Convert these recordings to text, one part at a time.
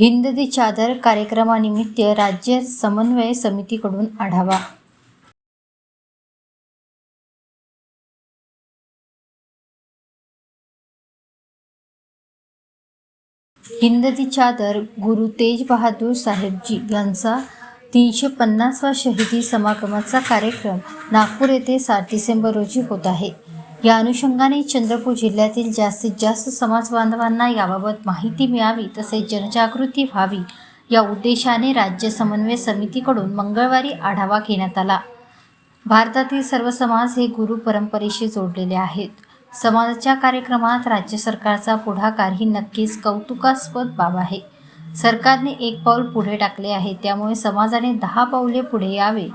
हिंद दी चादर कार्यक्रमानिमित्त राज्य समन्वय समितीकडून आढावा. हिंद दी चादर गुरु तेज बहादूर साहेबजी यांचा तीनशे पन्नासवा शहीदी समागमाचा कार्यक्रम नागपूर येथे सात डिसेंबर रोजी होत आहे. या अनुषंगाने चंद्रपूर जिल्ह्यातील जास्तीत जास्त समाज बांधवांना याबाबत माहिती मिळावी तसेच जनजागृती व्हावी या उद्देशाने राज्य समन्वय समितीकडून मंगळवारी आढावा घेण्यात आला. भारतातील सर्व समाज हे गुरु परंपरेशी जोडलेले आहेत. समाजाच्या कार्यक्रमात राज्य सरकारचा पुढाकार ही नक्कीच कौतुकास्पद बाब आहे. सरकारने एक पाऊल पुढे टाकले आहे. त्यामुळे समाजाने दहा पाऊले पुढे यावे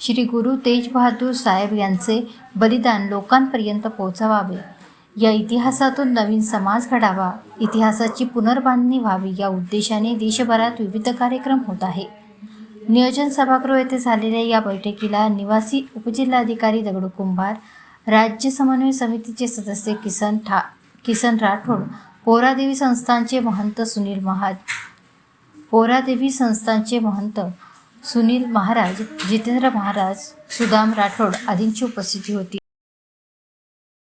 श्री गुरु तेज बहादूर साहेब यांचे बलिदान लोकांपर्यंत पोहोचवावे. या इतिहासातून नवीन समाज घडावा. इतिहासाची पुनर्बांधणी व्हावी या उद्देशाने देशभरात विविध कार्यक्रम होत आहे. नियोजन सभागृह येथे झालेल्या या बैठकीला निवासी उपजिल्हाधिकारी दगड कुंभार राज्य समन्वय समितीचे सदस्य किसन ठा किसन राठोड पोरादेवी संस्थानचे महंत सुनील महाज पोरादेवी संस्थानचे महंत सुनील महाराज जितेंद्र महाराज सुदाम राठोड आदींची उपस्थिती होती.